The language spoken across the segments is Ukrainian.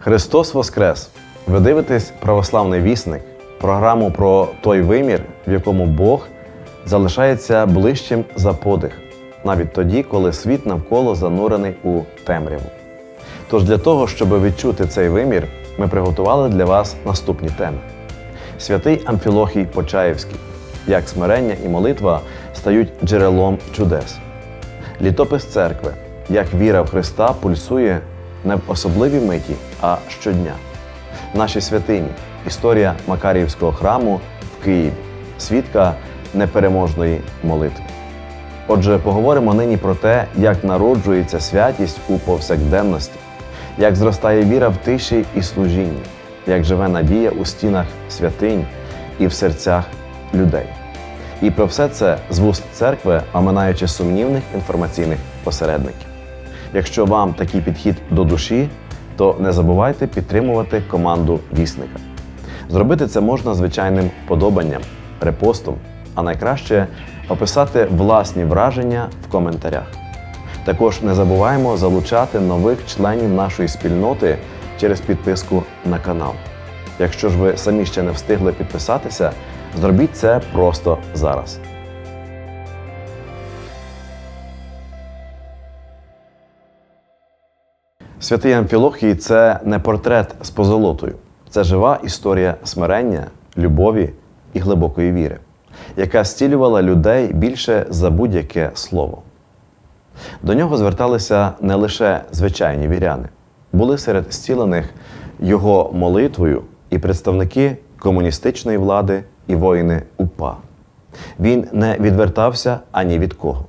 Христос Воскрес! Ви дивитесь православний вісник, програму про той вимір, в якому Бог залишається ближчим за подих, навіть тоді, коли світ навколо занурений у темряву. Тож для того, щоб відчути цей вимір, ми приготували для вас наступні теми: Святий Амфілохій Почаївський, як смирення і молитва стають джерелом чудес. Літопис церкви, як віра в Христа пульсує не в особливій миті, а щодня. Наші святині, історія Макаріївського храму в Києві, свідка непереможної молитви. Отже, поговоримо нині про те, як народжується святість у повсякденності, як зростає віра в тиші і служінні, як живе надія у стінах святинь і в серцях людей. І про все це з вуст церкви, оминаючи сумнівних інформаційних посередників. Якщо вам такий підхід до душі, то не забувайте підтримувати команду вісника. Зробити це можна звичайним подобанням, репостом, а найкраще описати власні враження в коментарях. Також не забуваємо залучати нових членів нашої спільноти через підписку на канал. Якщо ж ви самі ще не встигли підписатися, зробіть це просто зараз. Святий Амфілохій це не портрет з позолотою, це жива історія смирення, любові і глибокої віри, яка зцілювала людей більше за будь-яке слово. До нього зверталися не лише звичайні віряни, були серед зцілених його молитвою і представники комуністичної влади і воїни УПА. Він не відвертався ані від кого.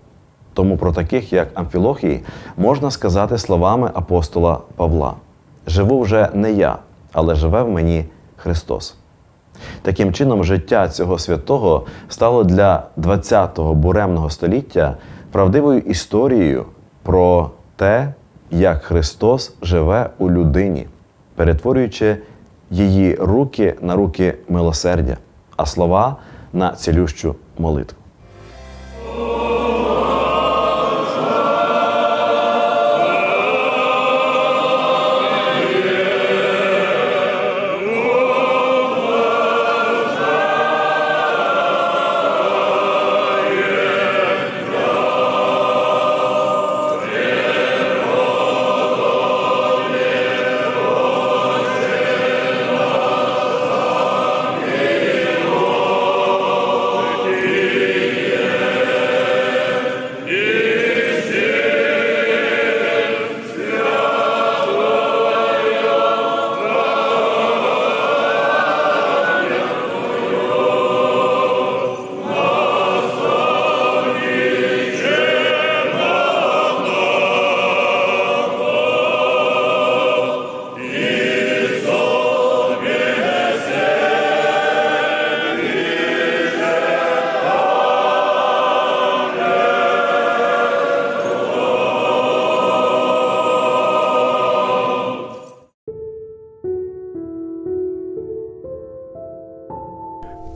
Тому про таких, як Амфілохій, можна сказати словами апостола Павла: Живу вже не я, але живе в мені Христос. Таким чином, життя цього святого стало для ХХ буремного століття правдивою історією про те, як Христос живе у людині, перетворюючи її руки на руки милосердя, а слова на цілющу молитву.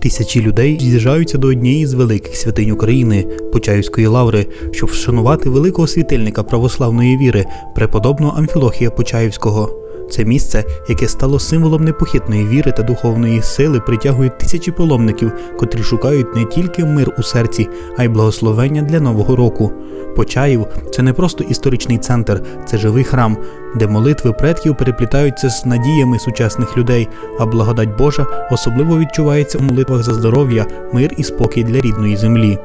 Тисячі людей з'їжджаються до однієї з великих святинь України Почаївської лаври, щоб вшанувати великого світильника православної віри, преподобного Амфілохія Почаївського. Це місце, яке стало символом непохитної віри та духовної сили, притягує тисячі паломників, котрі шукають не тільки мир у серці, а й благословення для нового року. Почаїв це не просто історичний центр, це живий храм, де молитви предків переплітаються з надіями сучасних людей, а благодать Божа особливо відчувається у молитвах за здоров'я, мир і спокій для рідної землі.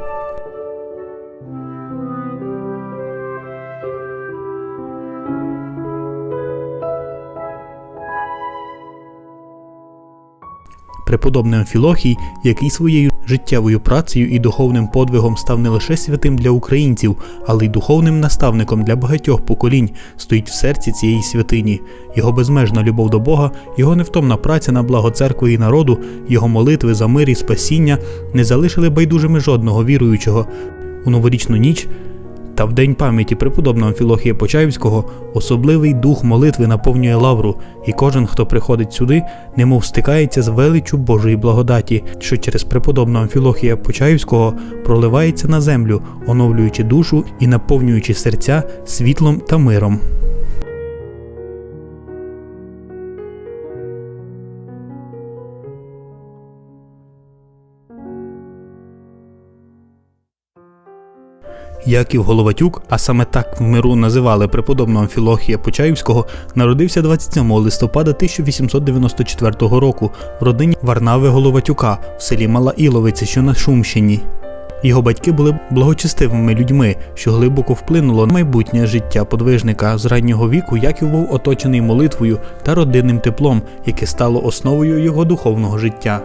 Преподобний Амфілохій, який своєю життєвою працею і духовним подвигом став не лише святим для українців, але й духовним наставником для багатьох поколінь, стоїть в серці цієї святині. Його безмежна любов до Бога, його невтомна праця на благо церкви і народу, його молитви за мир і спасіння не залишили байдужими жодного віруючого. У новорічну ніч та в день пам'яті преподобного Філохія Почаївського особливий дух молитви наповнює лавру, і кожен, хто приходить сюди, немов стикається з величчю Божої благодаті, що через преподобного Філохія Почаївського проливається на землю, оновлюючи душу і наповнюючи серця світлом та миром. Яків Головатюк, а саме так в миру називали преподобного Амфілохія Почаївського, народився 27 листопада 1894 року в родині Варнави Головатюка в селі Мала Іловиця, що на Шумщині. Його батьки були благочестивими людьми, що глибоко вплинуло на майбутнє життя подвижника. З раннього віку Яків був оточений молитвою та родинним теплом, яке стало основою його духовного життя.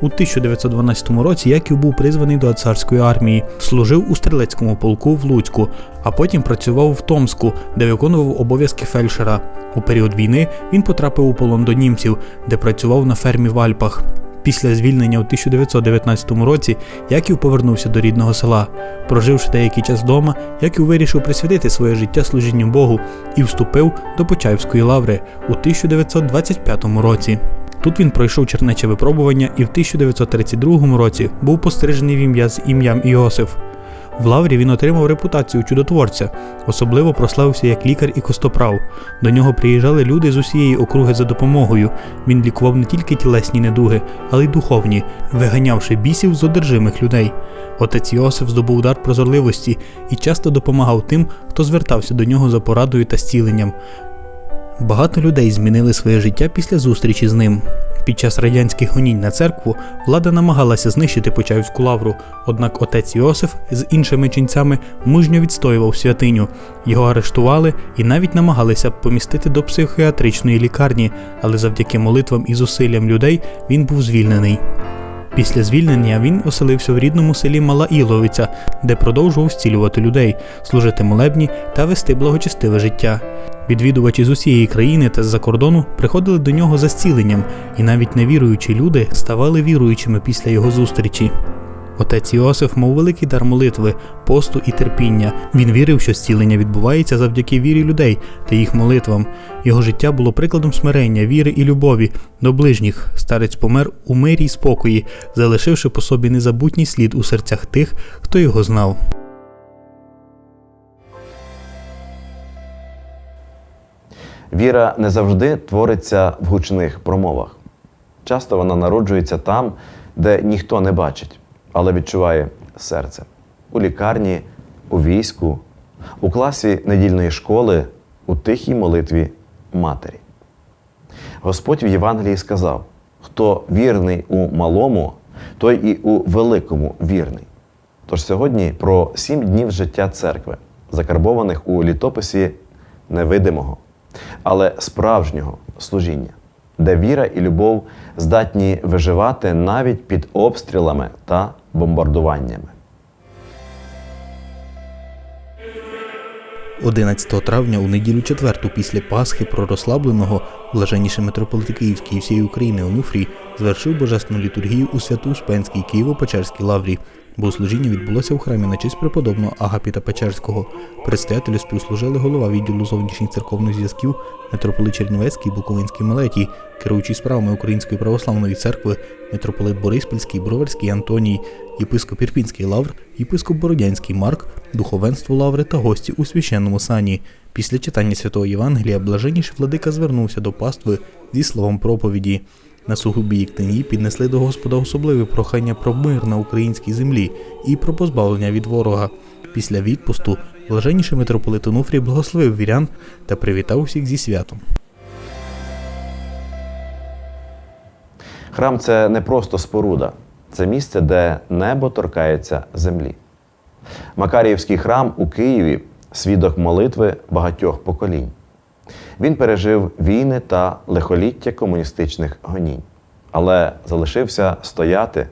У 1912 році Яків був призваний до царської армії, служив у стрілецькому полку в Луцьку, а потім працював в Томску, де виконував обов'язки фельдшера. У період війни він потрапив у полон до німців, де працював на фермі в Альпах. Після звільнення у 1919 році Яків повернувся до рідного села. Проживши деякий час вдома, Яків вирішив присвятити своє життя служінню Богу і вступив до Почаївської лаври у 1925 році. Тут він пройшов чернече випробування і в 1932 році був пострижений в ім'я з ім'ям Іосиф. В лаврі він отримав репутацію чудотворця, особливо прославився як лікар і костоправ. До нього приїжджали люди з усієї округи за допомогою. Він лікував не тільки тілесні недуги, але й духовні, виганявши бісів з одержимих людей. Отець Йосиф здобув дар прозорливості і часто допомагав тим, хто звертався до нього за порадою та зціленням. Багато людей змінили своє життя після зустрічі з ним. Під час радянських гонінь на церкву влада намагалася знищити Почаївську лавру, однак отець Іосиф з іншими ченцями мужньо відстоював святиню. Його арештували і навіть намагалися помістити до психіатричної лікарні, але завдяки молитвам і зусиллям людей він був звільнений. Після звільнення він оселився в рідному селі Мала Іловиця, де продовжував зцілювати людей, служити молебні та вести благочестиве життя. Відвідувачі з усієї країни та з-за кордону приходили до нього за зціленням, і навіть невіруючі люди ставали віруючими після його зустрічі. Отець Іосиф мав великий дар молитви, посту і терпіння. Він вірив, що зцілення відбувається завдяки вірі людей та їх молитвам. Його життя було прикладом смирення, віри і любові до ближніх. Старець помер у мирі й спокої, залишивши по собі незабутній слід у серцях тих, хто його знав. Віра не завжди твориться в гучних промовах. Часто вона народжується там, де ніхто не бачить, але відчуває серце. У лікарні, у війську, у класі недільної школи, у тихій молитві матері. Господь в Євангелії сказав: хто вірний у малому, той і у великому вірний. Тож сьогодні про сім днів життя церкви, закарбованих у літописі невидимого, але справжнього служіння, де віра і любов здатні виживати навіть під обстрілами та бомбардуваннями. 11 травня у неділю четверту після Пасхи пророслабленого блаженніший митрополит Київський і всієї України Онуфрій звершив божественну літургію у Свято-Успенській Києво-Печерській лаврі. Богослужіння відбулося в храмі на честь преподобного Агапіта Печерського. Предстоятелю співслужили голова відділу зовнішніх церковних зв'язків митрополит Чернівецький Буковинський Мелетій, керуючий справами Української православної церкви, митрополит Бориспільський, Броварський Антоній, єпископ Ірпінський Лавр, єпископ Бородянський Марк, духовенство Лаври та гості у священному сані. Після читання святого Євангелія блаженніший владика звернувся до пастви зі словом проповіді. На сугубі Єктині піднесли до Господа особливе прохання про мир на українській землі і про позбавлення від ворога. Після відпусту блаженніший митрополит Онуфрій благословив вірян та привітав усіх зі святом. Храм це не просто споруда, це місце, де небо торкається землі. Макаріївський храм у Києві свідок молитви багатьох поколінь. Він пережив війни та лихоліття комуністичних гонінь, але залишився стояти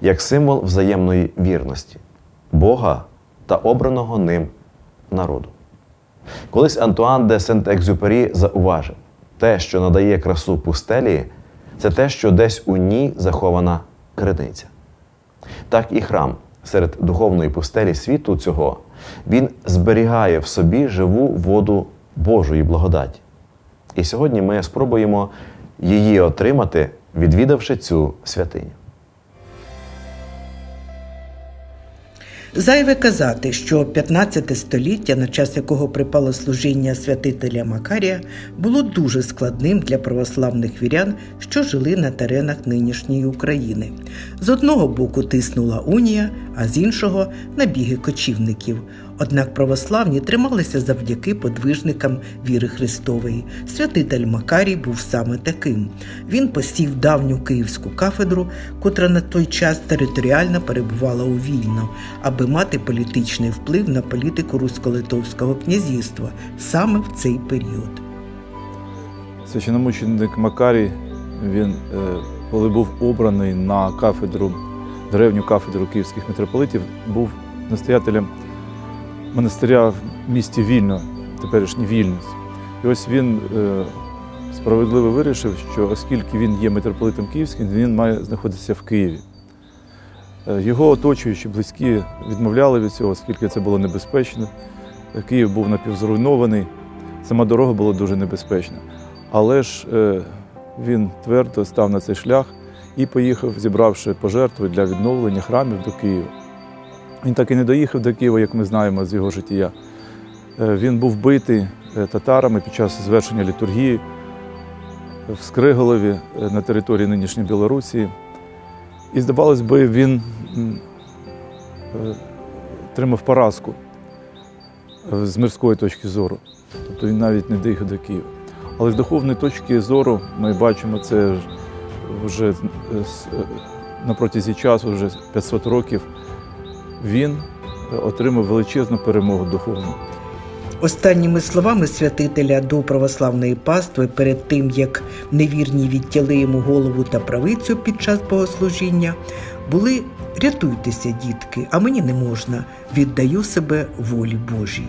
як символ взаємної вірності Бога та обраного ним народу. Колись Антуан де Сент-Екзюпері зауважив, те, що надає красу пустелі, це те, що десь у ній захована криниця. Так і храм серед духовної пустелі світу цього він зберігає в собі живу воду Божої благодаті. І сьогодні ми спробуємо її отримати, відвідавши цю святиню. Зайве казати, що 15 століття, на час якого припало служіння святителя Макарія, було дуже складним для православних вірян, що жили на теренах нинішньої України. З одного боку тиснула унія, а з іншого набіги кочівників. Однак православні трималися завдяки подвижникам віри Христової. Святитель Макарій був саме таким. Він посів давню київську кафедру, котра на той час територіально перебувала у Вільно, аби мати політичний вплив на політику Русько-Литовського князівства саме в цей період. Священомученик Макарій, він, е, коли був обраний на кафедру, древню кафедру київських митрополитів, був настоятелем монастиря в місті Вільно, теперішній Вільнюс. І ось він е, справедливо вирішив, що оскільки він є митрополитом київським, він має знаходитися в Києві. Е, Його оточуючі близькі відмовляли від цього, оскільки це було небезпечно. Київ був напівзруйнований, сама дорога була дуже небезпечна. Але ж е, він твердо став на цей шлях і поїхав, зібравши пожертви для відновлення храмів до Києва. Він так і не доїхав до Києва, як ми знаємо з його життя. Е, Він був битий е, татарами під час звершення літургії в Скриголові е, на території нинішньої Білорусі. І, здавалось би, він отримав поразку з мирської точки зору. Тобто він навіть не доїхав до Києва. Але з духовної точки зору ми бачимо це вже на протязі часу, вже 500 років, він отримав величезну перемогу духовну. Останніми словами святителя до православної пастви перед тим, як невірні відтяли йому голову та правицю під час богослужіння, були рятуйтеся, дітки, а мені не можна, віддаю себе волі Божій.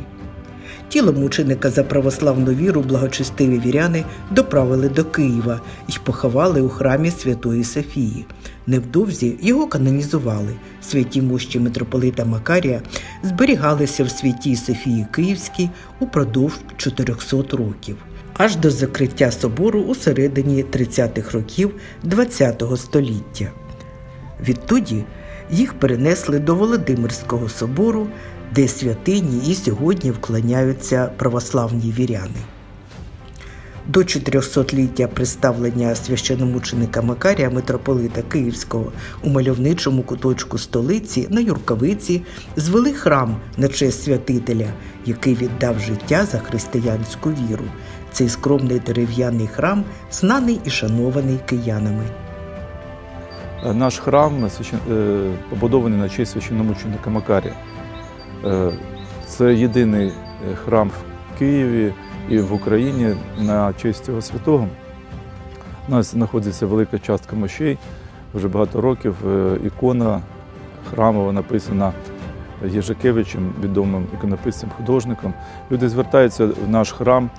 Тіло мученика за православну віру благочестиві віряни доправили до Києва і поховали у храмі Святої Софії. Невдовзі його канонізували. Святі мощі митрополита Макарія зберігалися в святій Софії Київській упродовж 400 років, аж до закриття собору у середині 30-х років ХХ століття. Відтоді їх перенесли до Володимирського собору, де святині і сьогодні вклоняються православні віряни. До 400-ліття представлення священомученика Макарія митрополита Київського у мальовничому куточку столиці на Юрковиці звели храм на честь святителя, який віддав життя за християнську віру. Цей скромний дерев'яний храм знаний і шанований киянами. Е, Наш храм е, побудований на честь священномученика Макарія. Е, Це єдиний е, храм в Києві і в Україні на честь цього святого. У нас знаходиться велика частка мощей. Вже багато років е, ікона храмова написана Єжикевичем, відомим іконописцем, художником. Люди звертаються в наш храм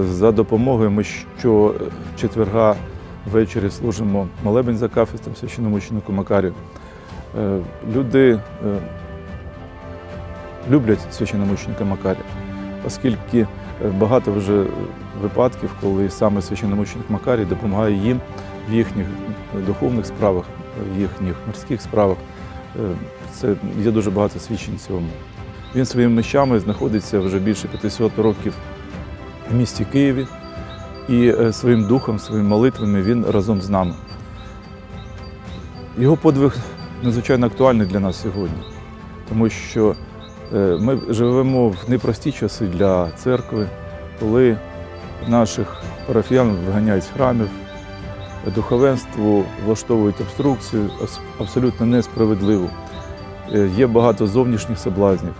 за допомогою. Ми щочетверга ввечері служимо молебень за кафедром священомученику Макарію. Люди люблять священомученика Макарія, оскільки е, багато вже випадків, коли саме священомученик Макарій допомагає їм в їхніх духовних справах, в їхніх морських справах. Е, Це є дуже багато свідчень цьому. Він своїми мощами знаходиться вже більше 500 років в місті Києві. І е, своїм духом, своїми молитвами він разом з нами. Його подвиг надзвичайно актуальний для нас сьогодні, тому що ми живемо в непрості часи для церкви, коли наших парафіян виганяють з храмів, духовенству влаштовують обструкцію абсолютно несправедливу. Е, Є багато зовнішніх соблазнів.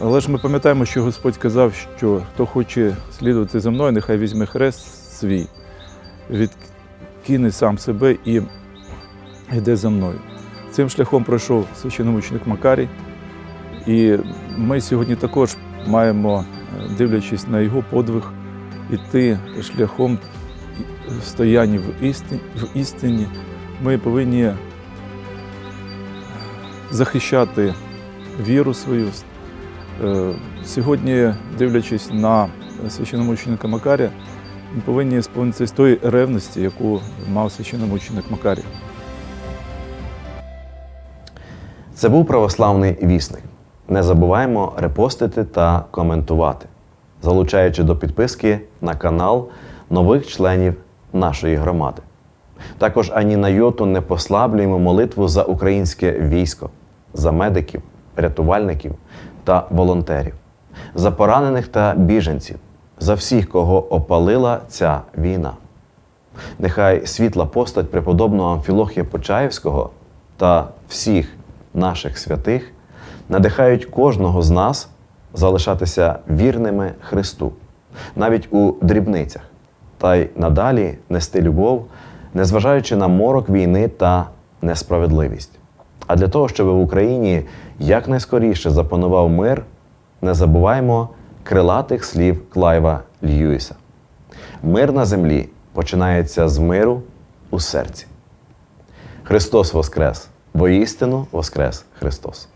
Але ж ми пам'ятаємо, що Господь казав, що хто хоче слідувати за мною, нехай візьме хрест свій, відкине сам себе і йде за мною. Цим шляхом пройшов священомученик Макарій. І ми сьогодні також маємо, е, дивлячись на його подвиг, іти шляхом стояння в істині. В істині. Ми повинні захищати віру свою, Е, Сьогодні, дивлячись на священомученика Макарія, ми повинні сповнитися з тої ревності, яку мав священомученик Макарій. Це був православний вісник. Не забуваємо репостити та коментувати, залучаючи до підписки на канал нових членів нашої громади. Також ані на йоту не послаблюємо молитву за українське військо, за медиків, рятувальників та волонтерів, за поранених та біженців, за всіх, кого опалила ця війна. Нехай світла постать преподобного Амфілохія Почаївського та всіх наших святих надихають кожного з нас залишатися вірними Христу, навіть у дрібницях, та й надалі нести любов, незважаючи на морок війни та несправедливість. А для того, щоб в Україні якнайскоріше запанував мир, не забуваймо крилатих слів Клайва Льюіса. Мир на землі починається з миру у серці. Христос Воскрес! Воістину Воскрес Христос!